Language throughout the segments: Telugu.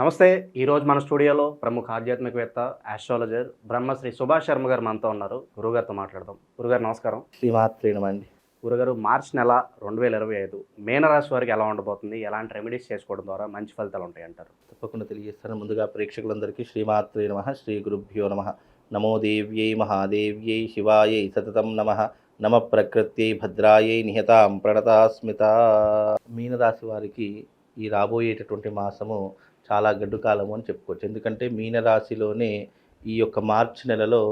నమస్తే ఈరోజు మన స్టూడియోలో ప్రముఖ ఆధ్యాత్మికవేత్త ఆస్ట్రాలజర్ బ్రహ్మశ్రీ సుభాష్ శర్మ గారు మనతో ఉన్నారు. గురుగారితో మాట్లాడదాం. గురుగారు నమస్కారం. శ్రీమాత్రేనమండి గురుగారు మార్చ్ నెల రెండు వేల ఇరవై ఐదు మీనరాశి వారికి ఎలా ఉండబోతుంది? ఎలాంటి రెమెడీస్ చేసుకోవడం ద్వారా మంచి ఫలితాలు ఉంటాయి అంటారు తప్పకుండా తెలియజేస్తాను. ముందుగా ప్రేక్షకులందరికీ శ్రీమాత్రే నమ శ్రీ గురుభ్యో నమ. నమో దేవ్యై మహాదేవ్యై శివాయై సతతం నమ. నమ ప్రకృత్యై భద్రాయై నిహతాం ప్రణతాస్మిత. మీనరాశి వారికి ఈ రాబోయేటటువంటి మాసము చాలా గడ్డు కాలము అని చెప్పుకోవచ్చు. ఎందుకంటే మీనరాశిలోనే ఈ యొక్క మార్చి నెలలో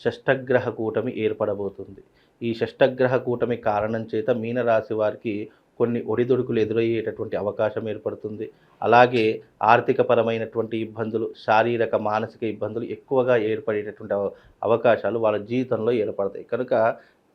షష్టగ్రహ కూటమి ఏర్పడబోతుంది. ఈ షష్టగ్రహ కూటమి కారణం చేత మీనరాశి వారికి కొన్ని ఒడిదుడుకులు ఎదురయ్యేటటువంటి అవకాశం ఏర్పడుతుంది. అలాగే ఆర్థికపరమైనటువంటి ఇబ్బందులు శారీరక మానసిక ఇబ్బందులు ఎక్కువగా ఏర్పడేటటువంటి అవకాశాలు వాళ్ళ జీవితంలో ఏర్పడతాయి. కనుక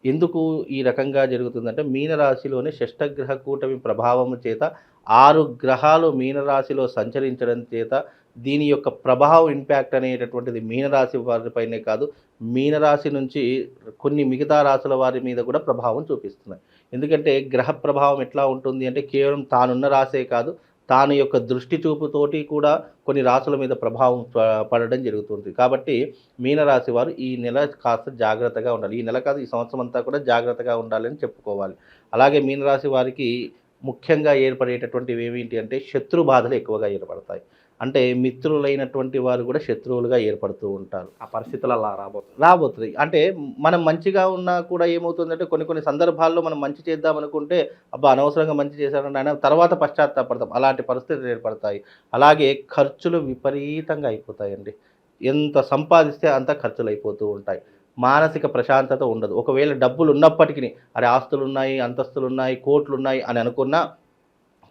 ఎందుకు ఈ రకంగా జరుగుతుందంటే మీనరాశిలోనే షష్టగ్రహ కూటమి ప్రభావం చేత ఆరు గ్రహాలు మీనరాశిలో సంచరించడం చేత దీని యొక్క ప్రభావం ఇంపాక్ట్ అనేటటువంటిది మీనరాశి వారిపైనే కాదు. మీనరాశి నుంచి కొన్ని మిగతా రాశుల వారి మీద కూడా ప్రభావం చూపిస్తున్నాయి. ఎందుకంటే గ్రహ ప్రభావం ఎట్లా ఉంటుంది అంటే కేవలం తానున్న రాసే కాదు తాను యొక్క దృష్టి చూపుతోటి కూడా కొన్ని రాసుల మీద ప్రభావం ప- పడడం జరుగుతుంది. కాబట్టి మీనరాశి వారు ఈ నెల కాస్త జాగ్రత్తగా ఉండాలి. ఈ నెల కాదు ఈ సంవత్సరం అంతా కూడా జాగ్రత్తగా ఉండాలని చెప్పుకోవాలి. అలాగే మీనరాశి వారికి ముఖ్యంగా ఏర్పడేటటువంటివి ఏమిటి అంటే శత్రు బాధలు ఎక్కువగా ఏర్పడతాయి. అంటే మిత్రులైనటువంటి వారు కూడా శత్రువులుగా ఏర్పడుతూ ఉంటారు. ఆ పరిస్థితులు అలా రాబోతుంది. రాబోతుంది. అంటే మనం మంచిగా ఉన్నా కూడా ఏమవుతుందంటే కొన్ని కొన్ని సందర్భాల్లో మనం మంచి చేద్దాం అనుకుంటే అబ్బా అనవసరంగా మంచి చేశారంటే ఆయన తర్వాత పశ్చాత్తాపడతాం. అలాంటి పరిస్థితులు ఏర్పడతాయి. అలాగే ఖర్చులు విపరీతంగా అయిపోతాయండి. ఎంత సంపాదిస్తే అంత ఖర్చులు అయిపోతూ ఉంటాయి. మానసిక ప్రశాంతత ఉండదు. ఒకవేళ డబ్బులు ఉన్నప్పటికీ అరే ఆస్తులు ఉన్నాయి అంతస్తులు ఉన్నాయి కోట్లు ఉన్నాయి అని అనుకున్నా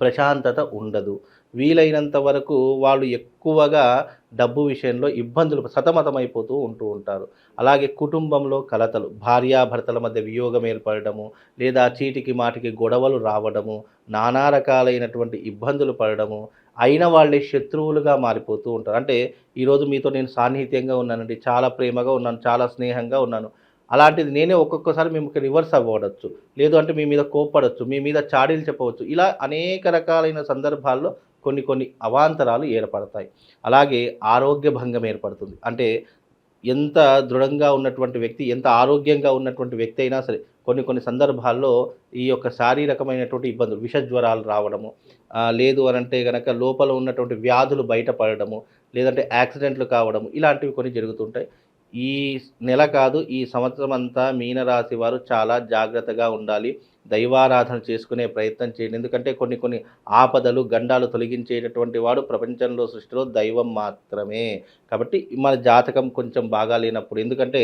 ప్రశాంతత ఉండదు. వీలైనంత వరకు వాళ్ళు ఎక్కువగా డబ్బు విషయంలో ఇబ్బందులు సతమతమైపోతూ ఉంటూ ఉంటారు. అలాగే కుటుంబంలో కలతలు భార్యాభర్తల మధ్య వియోగం ఏర్పడము లేదా చీటికి మాటికి గొడవలు రావడము నానా రకాలైనటువంటి ఇబ్బందులు పడడము అయిన వాళ్ళే శత్రువులుగా మారిపోతూ ఉంటారు. అంటే ఈరోజు మీతో నేను సాన్నిహిత్యంగా ఉన్నానండి. చాలా ప్రేమగా ఉన్నాను. చాలా స్నేహంగా ఉన్నాను. అలాంటిది నేనే ఒక్కొక్కసారి మీకు రివర్స్ అవ్వడచ్చు లేదు అంటే మీ మీద కోప్పడచ్చు. మీ మీద చాడీలు చెప్పవచ్చు. ఇలా అనేక రకాలైన సందర్భాల్లో కొన్ని కొన్ని అవాంతరాలు ఏర్పడతాయి. అలాగే ఆరోగ్య భంగం ఏర్పడుతుంది. అంటే ఎంత దృఢంగా ఉన్నటువంటి వ్యక్తి ఎంత ఆరోగ్యంగా ఉన్నటువంటి వ్యక్తి అయినా సరే కొన్ని కొన్ని సందర్భాల్లో ఈ యొక్క శారీరకమైనటువంటి ఇబ్బందులు విష జ్వరాలు రావడము లేదు అని అంటే కనుక లోపల ఉన్నటువంటి వ్యాధులు బయటపడడము లేదంటే యాక్సిడెంట్లు కావడము ఇలాంటివి కొన్ని జరుగుతుంటాయి. ఈ నెల కాదు ఈ సంవత్సరం అంతా మీనరాశి వారు చాలా జాగ్రత్తగా ఉండాలి. దైవారాధన చేసుకునే ప్రయత్నం చేయండి. ఎందుకంటే కొన్ని కొన్ని ఆపదలు గండాలు తొలగించేటటువంటి వాడు ప్రపంచంలో సృష్టిలో దైవం మాత్రమే. కాబట్టి మన జాతకం కొంచెం బాగా లేనప్పుడు ఎందుకంటే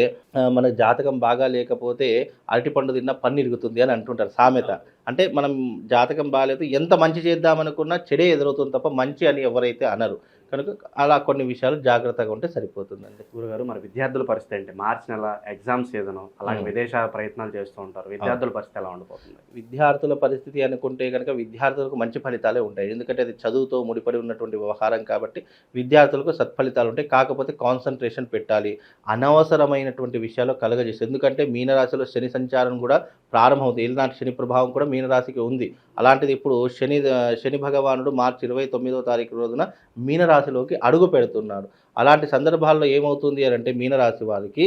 మన జాతకం బాగా లేకపోతే అరటిపండు తిన్న పన్ను ఇరుగుతుంది అని అంటుంటారు సామెత. అంటే మనం జాతకం బాగాలేదు ఎంత మంచి చేద్దామనుకున్నా చెడే ఎదురవుతుంది తప్ప మంచి అని ఎవరైతే అనరు. కనుక అలా కొన్ని విషయాలు జాగ్రత్తగా ఉంటే సరిపోతుందండి. గురుగారు మరి విద్యార్థుల పరిస్థితి ఏంటి? మార్చ్ నెల ఎగ్జామ్ సీజన్ అలాగే. విదేశ ప్రయత్నాలు చేస్తూ ఉంటారు. విద్యార్థుల పరిస్థితి ఎలా ఉండబోతుంది విద్యార్థుల పరిస్థితి అనుకుంటే కనుక విద్యార్థులకు మంచి ఫలితాలే ఉంటాయి. ఎందుకంటే అది చదువుతో ముడిపడి ఉన్నటువంటి వ్యవహారం కాబట్టి విద్యార్థులకు సత్ఫలితాలు ఉంటాయి. కాకపోతే కాన్సన్ట్రేషన్ పెట్టాలి. అనవసరమైనటువంటి విషయాలు కలగజేసి ఎందుకంటే మీనరాశిలో శని సంచారం కూడా ప్రారంభమవుతుంది. ఏలినాటి శని ప్రభావం కూడా మీనరాశికి ఉంది. అలాంటిది ఇప్పుడు శని శని భగవానుడు మార్చి ఇరవై తొమ్మిదో తారీఖు రోజున మీనరాశిలోకి అడుగు పెడుతున్నాడు. అలాంటి సందర్భాల్లో ఏమవుతుంది అని అంటే మీనరాశి వారికి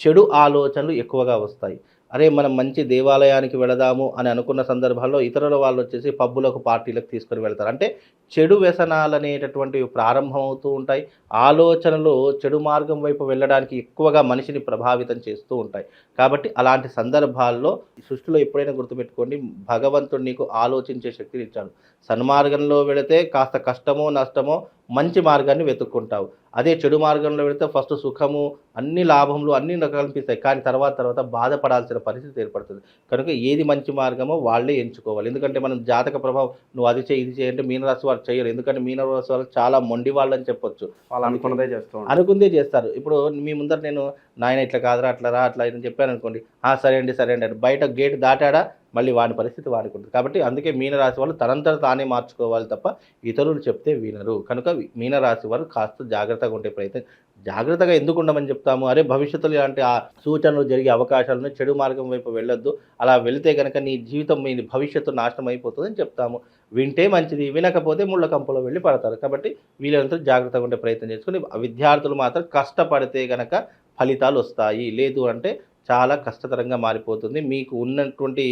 చెడు ఆలోచనలు ఎక్కువగా వస్తాయి. అరే మనం మంచి దేవాలయానికి వెళదాము అని అనుకున్న సందర్భాల్లో ఇతరుల వాళ్ళు వచ్చేసి పబ్బులకు పార్టీలకు తీసుకొని వెళ్తారు. అంటే చెడు వ్యసనాలు అనేటటువంటివి ప్రారంభమవుతూ ఉంటాయి. ఆలోచనలు చెడు మార్గం వైపు వెళ్ళడానికి ఎక్కువగా మనిషిని ప్రభావితం చేస్తూ ఉంటాయి. కాబట్టి అలాంటి సందర్భాల్లో ఈ సృష్టిలో ఎప్పుడైనా గుర్తుపెట్టుకోండి భగవంతుడు నీకు ఆలోచించే శక్తిని ఇచ్చాడు. సన్మార్గంలో వెళితే కాస్త కష్టమో నష్టమో మంచి మార్గాన్ని వెతుక్కుంటావు. అదే చెడు మార్గంలో వెళితే ఫస్ట్ సుఖము అన్ని లాభములు అన్ని కనిపిస్తాయి కానీ తర్వాత తర్వాత బాధపడాల్సిన పరిస్థితి ఏర్పడుతుంది. కనుక ఏది మంచి మార్గమో వాళ్ళే ఎంచుకోవాలి. ఎందుకంటే మనం జాతక ప్రభావం నువ్వు అది చేయి ఇది చేయంటే మీనరాశి వారు చేయరు ఎందుకంటే మీనరాశి వాళ్ళు చాలా మొండి వాళ్ళని చెప్పొచ్చు. వాళ్ళు అనుకున్నదే చేస్తూ ఉంటారు అనుకుందే చేస్తారు. ఇప్పుడు మీ ముందర నేను నాయన ఇట్లా కాదురా అట్లా రా అట్లా అని చెప్పాను అనుకోండి "ఆ, సరే అండి సరే అండి అని. బయట గేట్ దాటాడా? మళ్ళీ వాడి పరిస్థితి వారికి ఉంటుంది. కాబట్టి అందుకే మీనరాశి వాళ్ళు తనంతట తానే మార్చుకోవాలి తప్ప ఇతరులు చెప్తే వినరు. కనుక మీనరాశి వారు కాస్త జాగ్రత్తగా ఉండే ప్రయత్నం. జాగ్రత్తగా ఎందుకు ఉండమని చెప్తాము? అరే భవిష్యత్తులో ఇలాంటి ఆ సూచనలు జరిగే అవకాశాలను చెడు మార్గం వైపు వెళ్ళొద్దు. అలా వెళితే కనుక నీ జీవితం మీ భవిష్యత్తు నాశనం అయిపోతుందని చెప్తాము. వింటే మంచిది వినకపోతే ముళ్ళ కంపలో వెళ్ళి పడతారు. కాబట్టి వీళ్ళంతా జాగ్రత్తగా ఉండే ప్రయత్నం చేసుకుని విద్యార్థులు మాత్రం కష్టపడితే కనుక ఫలితాలు వస్తాయి. లేదు అంటే చాలా కష్టతరంగా మారిపోతుంది. మీకు ఉన్నటువంటి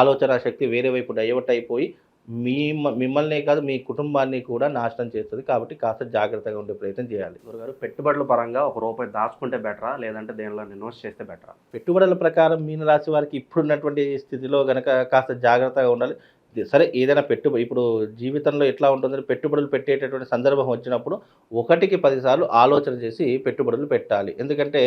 ఆలోచన శక్తి వేరే వైపు డైవర్ట్ అయిపోయి మీ మిమ్మల్నే కాదు మీ కుటుంబాన్ని కూడా నాశనం చేస్తుంది. కాబట్టి కాస్త జాగ్రత్తగా ఉండే ప్రయత్నం చేయాలి. గురుగారు పెట్టుబడుల పరంగా ఒక రూపాయి దాచుకుంటే బెటరా? లేదంటే దేనిలో ఇన్వెస్ట్ చేస్తే బెటరా? పెట్టుబడుల ప్రకారం మీనరాశి వారికి ఇప్పుడున్నటువంటి స్థితిలో గనక కాస్త జాగ్రత్తగా ఉండాలి. సరే ఏదైనా పెట్టుబడి ఇప్పుడు జీవితంలో ఎట్లా ఉంటుందంటే పెట్టుబడులు పెట్టేటటువంటి సందర్భం వచ్చినప్పుడు ఒకటికి పదిసార్లు ఆలోచన చేసి పెట్టుబడులు పెట్టాలి. ఎందుకంటే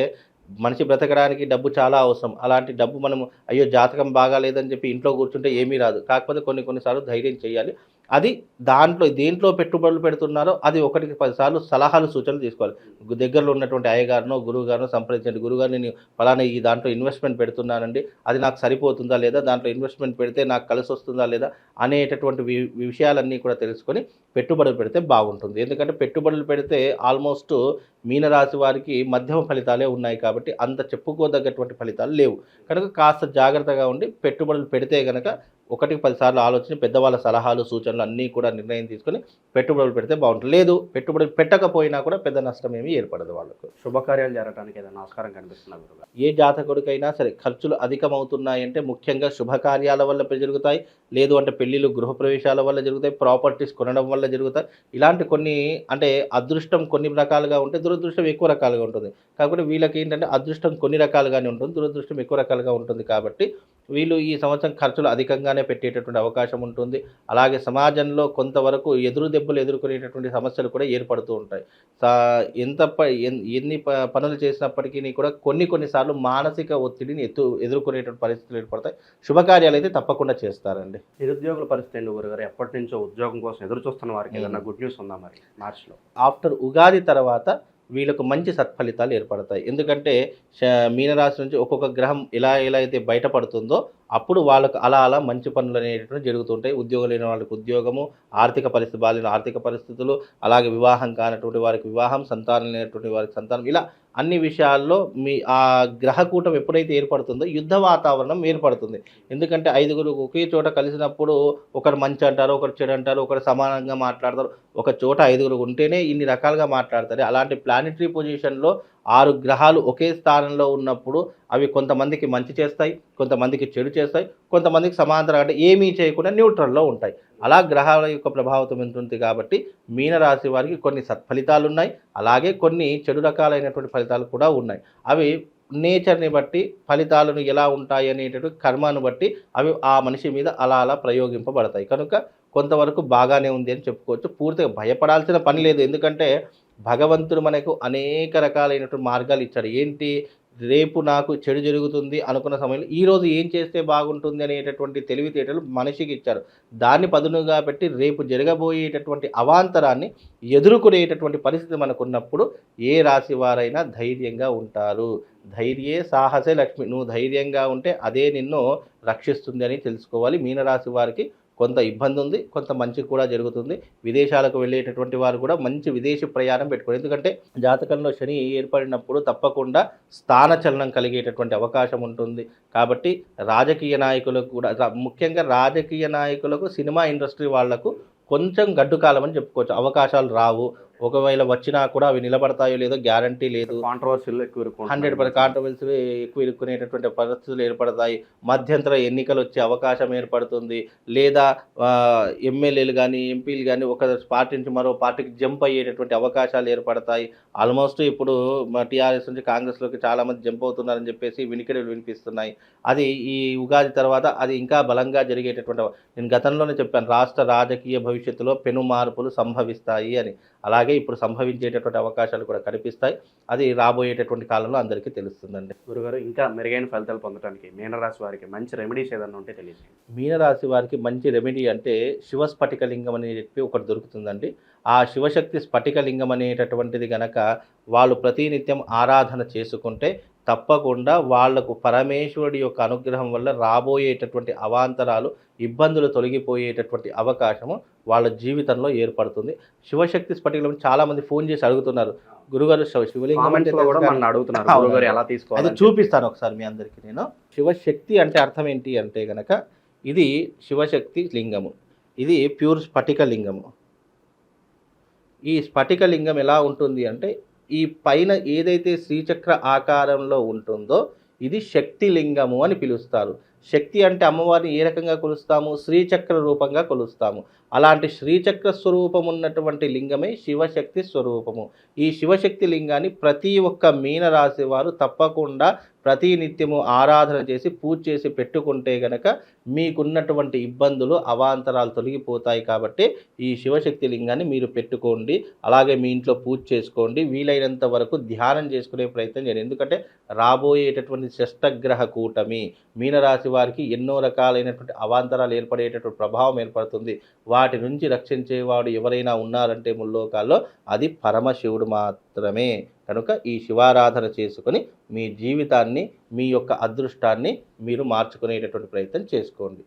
మనిషి బ్రతకడానికి డబ్బు చాలా అవసరం. అలాంటి డబ్బు మనం అయ్యో జాతకం బాగాలేదని చెప్పి ఇంట్లో కూర్చుంటే ఏమీ రాదు. కాకపోతే కొన్ని కొన్నిసార్లు ధైర్యం చేయాలి. అది దాంట్లో దేంట్లో పెట్టుబడులు పెడుతున్నారో అది ఒకటికి పదిసార్లు సలహాలు సూచనలు తీసుకోవాలి. దగ్గరలో ఉన్నటువంటి అయ్యగారినో గురువు గారినో సంప్రదించండి. గురుగారు నేను ఫలానా ఈ దాంట్లో ఇన్వెస్ట్మెంట్ పెడుతున్నానండి. అది నాకు సరిపోతుందా లేదా? దాంట్లో ఇన్వెస్ట్మెంట్ పెడితే నాకు కలిసి వస్తుందా లేదా? అనేటటువంటి వి- విషయాలన్నీ కూడా తెలుసుకొని పెట్టుబడులు పెడితే బాగుంటుంది. ఎందుకంటే పెట్టుబడులు పెడితే ఆల్మోస్ట్ మీనరాశి వారికి మధ్యమ ఫలితాలే ఉన్నాయి కాబట్టి అంత చెప్పుకోదగ్గటువంటి ఫలితాలు లేవు. కనుక కాస్త జాగ్రత్తగా ఉండి పెట్టుబడులు పెడితే కనుక ఒకటికి పదిసార్లు ఆలోచన పెద్దవాళ్ళ సలహాలు సూచనలు అన్నీ కూడా నిర్ణయం తీసుకొని పెట్టుబడులు పెడితే బాగుంటుంది. లేదు పెట్టుబడులు పెట్టకపోయినా కూడా పెద్ద నష్టం ఏమీ ఏర్పడదు వాళ్ళకు. శుభకార్యాలు జరగడానికి ఏదైనా ఆస్కారం కనిపిస్తున్నా ఏ జాతకుడికైనా సరే ఖర్చులు అధికమవుతున్నాయంటే ముఖ్యంగా శుభకార్యాల వల్ల జరుగుతాయి. లేదు అంటే పెళ్ళిళ్ళు గృహప్రవేశాల వల్ల జరుగుతాయి. ప్రాపర్టీస్ కొనడం వల్ల జరుగుతాయి. ఇలాంటి కొన్ని అంటే అదృష్టం కొన్ని రకాలుగా ఉంటే దురదృష్టం ఎక్కువ రకాలుగా ఉంటుంది. కాబట్టి వీళ్ళకి ఏంటంటే అదృష్టం కొన్ని రకాలుగానే ఉంటుంది దురదృష్టం ఎక్కువ రకాలుగా ఉంటుంది కాబట్టి వీళ్ళు ఈ సంవత్సరం ఖర్చులు అధికంగానే పెట్టేటటువంటి అవకాశం ఉంటుంది. అలాగే సమాజంలో కొంతవరకు ఎదురు దెబ్బలు ఎదుర్కొనేటటువంటి సమస్యలు కూడా ఏర్పడుతూ ఉంటాయి. ఎంత ఎన్ని ప- పనులు చేసినప్పటికీ కూడా కొన్ని కొన్నిసార్లు మానసిక ఒత్తిడిని ఎత్తు ఎదుర్కొనేటువంటి పరిస్థితులు ఏర్పడతాయి. శుభకార్యాలు అయితే తప్పకుండా చేస్తారండి. నిరుద్యోగుల పరిస్థితి ఏంటి గురుగారు? ఎప్పటి నుంచో ఉద్యోగం కోసం ఎదురు చూస్తున్న వారికి ఏదైనా గుడ్ న్యూస్ ఉందా మరి? మార్చిలో? ఆఫ్టర్ ఉగాది తర్వాత వీళ్ళకు మంచి సత్ఫలితాలు ఏర్పడతాయి. ఎందుకంటే మీనరాశి నుంచి ఒక్కొక్క గ్రహం ఎలా ఎలా అయితే బయటపడుతుందో అప్పుడు వాళ్ళకు అలా అలా మంచి పనులు అనేటువంటివి జరుగుతుంటాయి ఉద్యోగం లేని వాళ్ళకి ఉద్యోగము ఆర్థిక పరిస్థితి బాగాలేని ఆర్థిక పరిస్థితులు అలాగే వివాహం కానటువంటి వారికి వివాహం సంతానం లేనటువంటి వారికి సంతానం ఇలా అన్ని విషయాల్లో మీ ఆ గ్రహకూటం ఎప్పుడైతే ఏర్పడుతుందో యుద్ధ వాతావరణం ఏర్పడుతుంది. ఎందుకంటే ఐదుగురు ఒకే చోట కలిసినప్పుడు ఒకరు మంచి అంటారు ఒకరు చెడు అంటారు ఒకరు సమానంగా మాట్లాడతారు. ఒక చోట ఐదుగురు ఉంటేనే ఇన్ని రకాలుగా మాట్లాడతారు. అలాంటి ప్లానిటరీ పొజిషన్లో ఆరు గ్రహాలు ఒకే స్థానంలో ఉన్నప్పుడు అవి కొంతమందికి మంచి చేస్తాయి కొంతమందికి చెడు చేస్తాయి. కొంతమందికి సమాంతరం అంటే ఏమీ చేయకుండా న్యూట్రల్లో ఉంటాయి. అలా గ్రహాల యొక్క ప్రభావితం ఉంటుంది కాబట్టి మీనరాశి వారికి కొన్ని సత్ఫలితాలు ఉన్నాయి. అలాగే కొన్ని చెడు రకాలైనటువంటి ఫలితాలు కూడా ఉన్నాయి. అవి నేచర్ని బట్టి ఫలితాలను ఎలా ఉంటాయి అనేటటువంటి కర్మను బట్టి అవి ఆ మనిషి మీద అలా అలా ప్రయోగింపబడతాయి. కనుక కొంతవరకు బాగానే ఉంది అని చెప్పుకోవచ్చు. పూర్తిగా భయపడాల్సిన పని లేదు. ఎందుకంటే భగవంతుడు మనకు అనేక రకాలైనటువంటి మార్గాలు ఇచ్చాడు. ఏంటి? రేపు నాకు చెడు జరుగుతుంది అనుకున్న సమయంలో ఈరోజు ఏం చేస్తే బాగుంటుంది అనేటటువంటి తెలివితేటలు మనిషికి ఇచ్చారు. దాన్ని పదునుగా పెట్టి రేపు జరగబోయేటటువంటి అవాంతరాన్ని ఎదుర్కొనేటటువంటి పరిస్థితి మనకు ఉన్నప్పుడు ఏ రాశి వారైనా ధైర్యంగా ఉంటారు. ధైర్యే సాహసే లక్ష్మి. నువ్వు ధైర్యంగా ఉంటే అదే నిన్ను రక్షిస్తుంది అని తెలుసుకోవాలి. మీనరాశి వారికి కొంత ఇబ్బంది ఉంది కొంత మంచి కూడా జరుగుతుంది. విదేశాలకు వెళ్ళేటటువంటి వారు కూడా మంచి విదేశీ ప్రయాణం పెట్టుకోరు. ఎందుకంటే జాతకంలో శని ఏర్పడినప్పుడు తప్పకుండా స్థానచలనం కలిగేటటువంటి అవకాశం ఉంటుంది. కాబట్టి రాజకీయ నాయకులకు కూడా ముఖ్యంగా రాజకీయ నాయకులకు సినిమా ఇండస్ట్రీ వాళ్ళకు కొంచెం గడ్డు కాలం అని చెప్పుకోవచ్చు. అవకాశాలు రావు. ఒకవేళ వచ్చినా కూడా అవి నిలబడతాయో లేదో గ్యారంటీ లేదు. కాంట్రవర్సీలు ఎక్కువ. హండ్రెడ్ పర్సెంట్ కాంట్రవర్సీలు ఎక్కువ ఇరుక్కునేటటువంటి పరిస్థితులు ఏర్పడతాయి. మధ్యంతర ఎన్నికలు వచ్చే అవకాశం ఏర్పడుతుంది. లేదా ఎమ్మెల్యేలు కానీ ఎంపీలు కానీ ఒక పార్టీ నుంచి మరో పార్టీకి జంప్ అయ్యేటటువంటి అవకాశాలు ఏర్పడతాయి. ఆల్మోస్ట్ ఇప్పుడు టీఆర్ఎస్ నుంచి కాంగ్రెస్లోకి చాలామంది జంప్ అవుతున్నారని చెప్పేసి వినికిడులు వినిపిస్తున్నాయి. అది ఈ ఉగాది తర్వాత అది ఇంకా బలంగా జరిగేటటువంటి నేను గతంలోనే చెప్పాను రాష్ట్ర రాజకీయ భవిష్యత్తులో పెను మార్పులు సంభవిస్తాయి అని. అలాగే ఇప్పుడు సంభవించేటటువంటి అవకాశాలు కూడా కనిపిస్తాయి. అది రాబోయేటటువంటి కాలంలో అందరికీ తెలుస్తుందండి. గురుగారు ఇంకా మెరుగైన ఫలితాలు పొందడానికి మీనరాశి వారికి మంచి రెమెడీస్ ఏదైనా ఉంటే తెలియజేయండి. మీనరాశి వారికి మంచి రెమెడీ అంటే శివ స్ఫటికలింగం అని చెప్పి ఒకటి దొరుకుతుందండి. ఆ శివశక్తి స్ఫటికలింగం అనేటటువంటిది గనక వాళ్ళు ప్రతినిత్యం ఆరాధన చేసుకుంటే తప్పకుండా వాళ్ళకు పరమేశ్వరుడి యొక్క అనుగ్రహం వల్ల రాబోయేటటువంటి అవాంతరాలు ఇబ్బందులు తొలగిపోయేటటువంటి అవకాశము వాళ్ళ జీవితంలో ఏర్పడుతుంది. శివశక్తి స్ఫటికం చాలా మంది ఫోన్ చేసి అడుగుతున్నారు. గురుగారు శివ- శివలింగం అడుగుతున్నారు. ఎలా అది చూపిస్తాను ఒకసారి మీ అందరికీ నేను. శివశక్తి అంటే అర్థం ఏంటి అంటే గనక ఇది శివశక్తి లింగము. ఇది ప్యూర్ స్ఫటిక లింగము. ఈ స్ఫటిక లింగం ఎలా ఉంటుంది అంటే ఈ పైన ఏదైతే శ్రీచక్ర ఆకారంలో ఉంటుందో ఇది శక్తి లింగము అని పిలుస్తారు. శక్తి అంటే అమ్మవారిని ఏ రకంగా కొలుస్తాము? శ్రీచక్ర రూపంగా కొలుస్తాము. అలాంటి శ్రీచక్ర స్వరూపం ఉన్నటువంటి లింగమే శివశక్తి స్వరూపము. ఈ శివశక్తి లింగాన్ని ప్రతి ఒక్క మీనరాశి వారు తప్పకుండా ప్రతి నిత్యము ఆరాధన చేసి పూజ చేసి పెట్టుకుంటే గనక మీకున్నటువంటి ఇబ్బందులు అవాంతరాలు తొలగిపోతాయి కాబట్టి ఈ శివశక్తి లింగాన్ని మీరు పెట్టుకోండి. అలాగే మీ ఇంట్లో పూజ చేసుకోండి. వీలైనంత వరకు ధ్యానం చేసుకునే ప్రయత్నం చేయండి. ఎందుకంటే రాబోయేటటువంటి షష్టగ్రహ కూటమి మీనరాశి వారికి ఎన్నో రకాలైనటువంటి అవాంతరాలు ఏర్పడేటటువంటి ప్రభావం ఏర్పడుతుంది. వాటి నుంచి రక్షించేవాడు ఎవరైనా ఉన్నారంటే ముల్లోకాల్లో అది పరమశివుడు మాత్రమే. కనుక ఈ శివారాధన చేసుకొని మీ జీవితాన్ని మీ యొక్క అదృష్టాన్ని మీరు మార్చుకునేటటువంటి ప్రయత్నం చేసుకోండి.